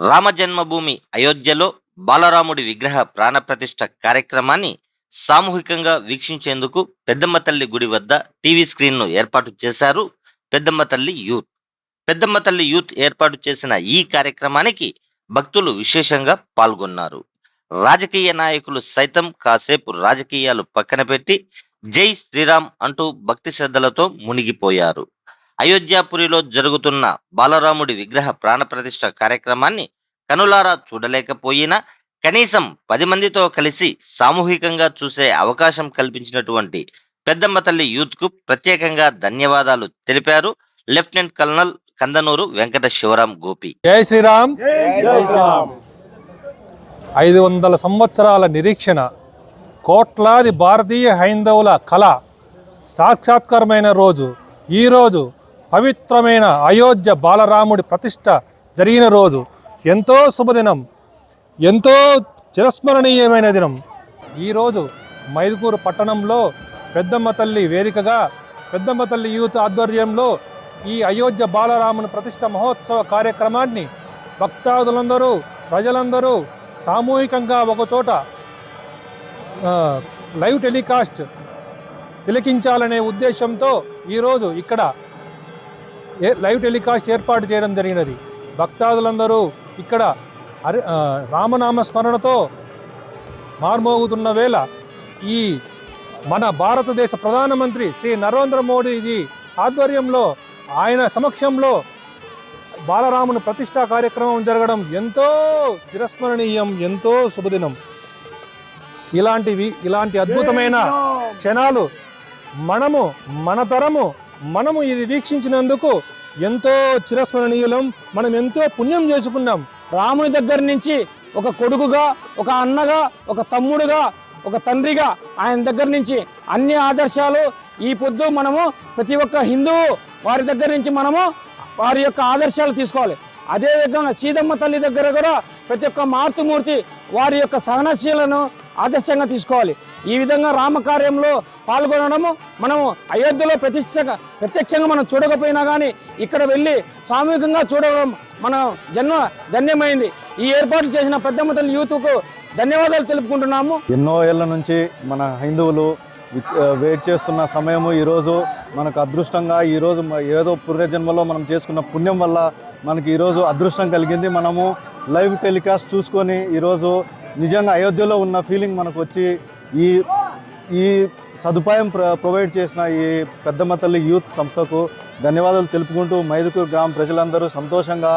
రామజన్మభూమి అయోధ్యలో బాలరాముడి విగ్రహ ప్రాణప్రతిష్ఠ కార్యక్రమాన్ని సామూహికంగా వీక్షించేందుకు పెద్దమ్మ తల్లి గుడి వద్ద టీవీ స్క్రీన్ను ఏర్పాటు చేశారు పెద్దమ్మ తల్లి యూత్. పెద్దమ్మ తల్లి యూత్ ఏర్పాటు చేసిన ఈ కార్యక్రమానికి భక్తులు విశేషంగా పాల్గొన్నారు. రాజకీయ నాయకులు సైతం కాసేపు రాజకీయాలు పక్కన పెట్టి జై శ్రీరామ్ అంటూ భక్తి శ్రద్ధలతో మునిగిపోయారు. అయోధ్యాపురిలో జరుగుతున్న బాలరాముడి విగ్రహ ప్రాణప్రతిష్ఠ కార్యక్రమాన్ని కనులారా చూడలేకపోయినా కనీసం పది మందితో కలిసి సామూహికంగా చూసే అవకాశం కల్పించినటువంటి పెద్దమ్మ తల్లి యూత్కు ప్రత్యేకంగా ధన్యవాదాలు తెలిపారు లెఫ్టినెంట్ కల్నల్ కందనూరు వెంకట శివరాం గోపి. జై శ్రీరామ్. ఐదు వందల సంవత్సరాల నిరీక్షణ కోట్లాది భారతీయ హైందవుల కళ సాక్షాత్కారమైన రోజు. ఈరోజు పవిత్రమైన అయోధ్య బాలరాముడి ప్రతిష్ట జరిగిన రోజు. ఎంతో శుభదినం. ఎంతో చిరస్మరణీయమైన దినం. ఈరోజు మైదుకూరు పట్టణంలో పెద్దమ్మ తల్లి వేదికగా పెద్దమ్మ తల్లి యూత్ ఆధ్వర్యంలో ఈ అయోధ్య బాలరాముని ప్రతిష్ట మహోత్సవ కార్యక్రమాన్ని భక్తాదులందరూ ప్రజలందరూ సామూహికంగా ఒకచోట లైవ్ టెలికాస్ట్ తిలకించాలనే ఉద్దేశంతో ఈరోజు ఇక్కడ లైవ్ టెలికాస్ట్ ఏర్పాటు చేయడం జరిగినది. భక్తాదులందరూ ఇక్కడ హరి రామనామ స్మరణతో మార్మోగుతున్న వేళ ఈ మన భారతదేశ ప్రధానమంత్రి శ్రీ నరేంద్ర మోడీజీ ఆధ్వర్యంలో ఆయన సమక్షంలో బాలరాముని ప్రతిష్టా కార్యక్రమం జరగడం ఎంతో చిరస్మరణీయం ఎంతో శుభదినం. ఇలాంటివి ఇలాంటి అద్భుతమైన క్షణాలు మనము మన తరము మనము ఇది వీక్షించినందుకు ఎంతో చిరస్మరణీయులం మనం ఎంతో పుణ్యం చేసుకున్నాం. రాముని దగ్గర నుంచి ఒక కొడుకుగా ఒక అన్నగా ఒక తమ్ముడుగా ఒక తండ్రిగా ఆయన దగ్గర నుంచి అన్ని ఆదర్శాలు ఈ పొద్దు మనము ప్రతి ఒక్క హిందువు వారి దగ్గర నుంచి మనము వారి యొక్క ఆదర్శాలు తీసుకోవాలి. అదేవిధంగా సీతమ్మ తల్లి దగ్గర కూడా ప్రతి ఒక్క మాతృమూర్తి వారి యొక్క సహనశీలను ఆదర్శంగా తీసుకోవాలి. ఈ విధంగా రామకార్యంలో పాల్గొనడము మనము అయోధ్యలో ప్రతిష్ట ప్రత్యక్షంగా మనం చూడకపోయినా కానీ ఇక్కడ వెళ్ళి సామూహికంగా చూడడం మన జన్మ ధన్యమైంది. ఈ ఏర్పాటు చేసిన పెద్దమ్మ తల్లి యూత్కు ధన్యవాదాలు తెలుపుకుంటున్నాము. ఎన్నో ఏళ్ళ నుంచి మన హిందువులు వెయిట్ చేస్తున్న సమయము ఈరోజు మనకు అదృష్టంగా ఈరోజు ఏదో పూర్వజన్మలో మనం చేసుకున్న పుణ్యం వల్ల మనకి ఈరోజు అదృష్టం కలిగింది. మనము లైవ్ టెలికాస్ట్ చూసుకొని ఈరోజు నిజంగా అయోధ్యలో ఉన్న ఫీలింగ్ మనకు వచ్చి ఈ ఈ సదుపాయం ప్ర ప్రొవైడ్ చేసిన ఈ పెద్దమ్మ తల్లి యూత్ సంస్థకు ధన్యవాదాలు తెలుపుకుంటూ మైదుకూరు గ్రామ ప్రజలందరూ సంతోషంగా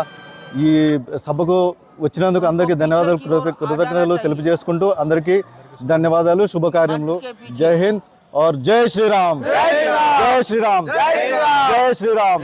ఈ సభకు వచ్చినందుకు అందరికీ ధన్యవాదాలు కృత- కృతజ్ఞతలు తెలియజేసుకుంటూ అందరికీ ధన్యవాదాలు శుభకార్యములు జై హింద్ और जय श्री राम जय श्री राम जय श्री राम